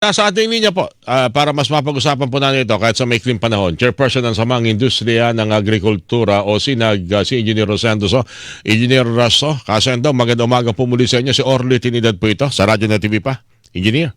Sa ating linya po, ah, para mas mapag-usapan po natin ito kahit sa maikling panahon, Chairperson ng Samang Industriya ng Agrikultura o sinag ah, si Engineer Rosendo. So, Engineer Raso, kasendo, magandang umaga po muli sa inyo. Si Orly Tinidad po ito, sa Radyo na TV pa. Engineer.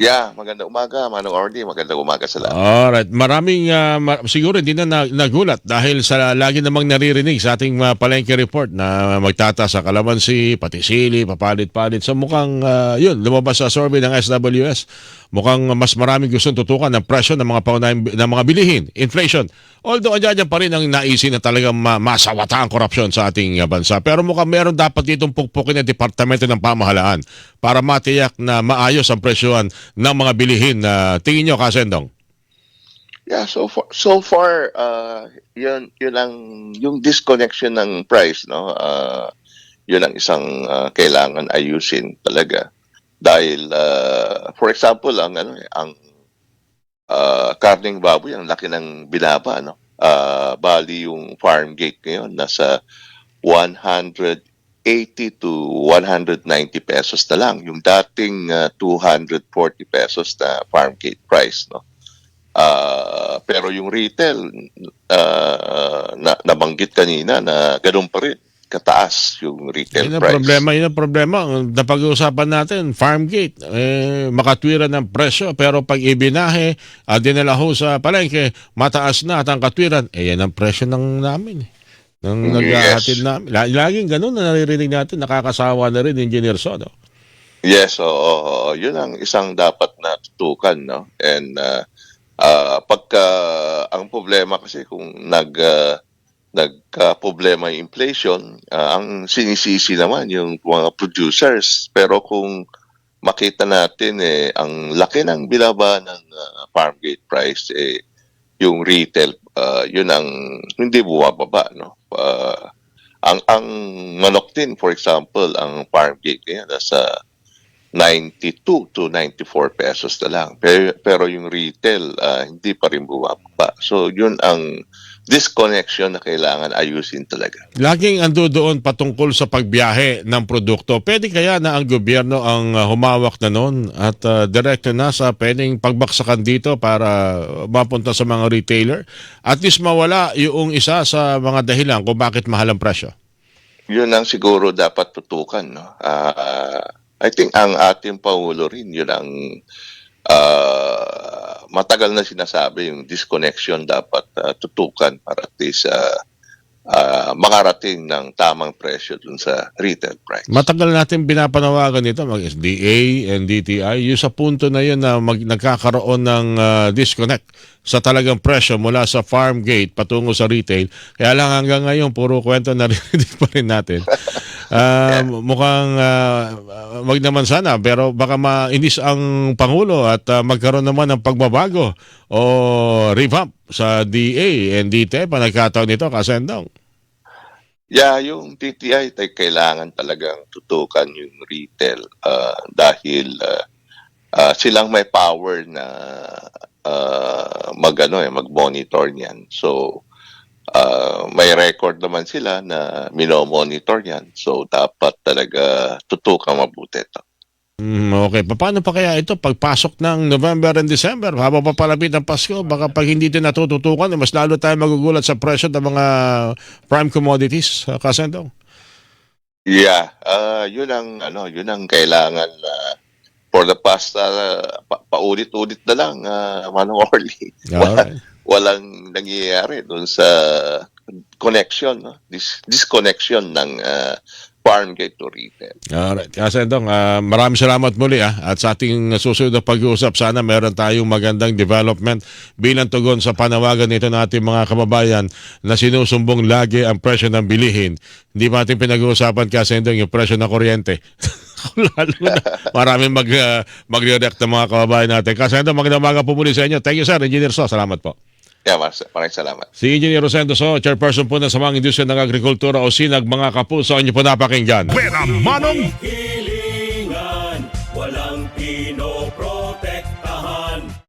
Yeah, magandang umaga, Manong Orly. Magandang umaga sa lahat. Alright, maraming ah, ma- siguro hindi na, na- nagulat dahil sa lagi namang naririnig sa ating uh, palengke report na magtataas sa kalamansi, pati sili, papalit-palit. So mukhang ah, yun, lumabas sa survey ng SWS. Mukhang mas maraming gustong tutukan ng presyo ng mga paunahing ng mga bilihin, inflation. Although andyan pa rin ang naisin na talagang ma- masawata ang korupsyon sa ating ah, bansa. Pero mukhang meron dapat ditong pukpukin ng Departamento ng Pamahalaan para matiyak na maayos ang presyohan ng mga bilihin na tingin nyo, Kasendong. Yeah, so far, so far uh, yun, yun ang, yung disconnection ng price, no? Uh, yun ang isang uh, kailangan ayusin talaga. Dahil, uh, for example, ang, ano, ang uh, karning baboy, ang laki ng binaba, no? Uh, bali yung farm gate ngayon, nasa 180 to 190 pesos na lang. Yung dating uh, 240 pesos na farm gate price, no? Ah, pero yung retail ah, na nabanggit kanina na ganun pa rin kataas yung retail Yun price. problema, yun ang problema. Ang napag-uusapan natin, farm gate, eh, makatwiran ng presyo, pero pag ibinahe, uh, dinala ho sa palengke, mataas na at ang katwiran, eh yan ang presyo ng namin. Eh. Nang Yes. naghahatid namin. La- Laging ganun na naririnig natin, nakakasawa na rin, Engineer Sodo. Yes, oo, oo, oo. yun ang isang dapat na tutukan, no? And uh, ah, pagka ang problema kasi kung nag ah, nagka-problema yung inflation, ah, ang sinisisi naman yung mga producers. Pero kung makita natin eh ang laki ng binaba ng ah, farm gate price eh yung retail ah, yun ang hindi bumababa no Ah, ang ang manok din for example ang farm gate ngayon nasa 92 to 94 pesos na lang. Pero, pero yung retail, ah, hindi pa rin bumababa. So, yun ang disconnection na kailangan ayusin talaga. Laging ando doon patungkol sa pagbiyahe ng produkto. Pwede kaya na ang gobyerno ang uh, humawak na noon at uh, direkto na sa pwedeng pagbaksakan dito para mapunta sa mga retailer? At least mawala yung isa sa mga dahilan kung bakit mahal ang presyo. Yun ang siguro dapat tutukan. No? Ah, I think ang ating Pangulo rin, yun ang ah, matagal na sinasabi, yung disconnection dapat ah, tutukan para at least ah, ah, makarating ng tamang presyo dun sa retail price. Matagal natin pinapanawagan ito, mag-SDA and DTI, yung sa punto na yun na mag, nagkakaroon ng uh, disconnect sa talagang presyo mula sa farm gate patungo sa retail. Kaya lang hanggang ngayon, puro kwento narinig pa rin natin. Ah, Mukhang uh, wag naman sana, pero baka mainis ang Pangulo at ah, magkaroon naman ng pagbabago o revamp sa DA and DTI pa nagkataon nito, kasendong. Yeah, yung TTI tay kailangan talagang tutukan yung retail ah, dahil ah, ah, silang may power na ah, mag ano eh mag-monitor niyan. So ah, may record naman sila na mino-monitor yan. So dapat talaga tutukan mabuti ito. Mm, okay. Paano pa kaya ito pagpasok ng November and December? Habang papalapit ang Pasko, baka pag hindi din natututukan, mas lalo tayo magugulat sa presyo ng mga prime commodities, uh, Kasendong. Yeah, ah yun ang ano, yun ang kailangan na for the past ah, pa- paulit-ulit na lang uh, Manong Orly. Alright. Walang nangyayari doon sa connection, no? Dis- disconnection ng ah, farm gate to retail. Alright. Kasendong, uh, maraming salamat muli ah. At sa ating susunod na pag-uusap, sana meron tayong magandang development bilang tugon sa panawagan nito ng ating mga kababayan na sinusumbong lagi ang presyo ng bilihin. Hindi ba ating pinag-uusapan, Kasendong, yung presyo ng kuryente? Lalo na maraming mag, uh, magre-react ng mga kababayan natin. Kasendong, magandang umaga po muli sa inyo. Thank you, sir. Engineer So, salamat po. Kaya maraming salamat. Si Engineer Rosendo So, chairperson po ng Samang Industriya ng Agrikultura o SINAG, mga kapuso, inyo po napakinggan. Pera Manong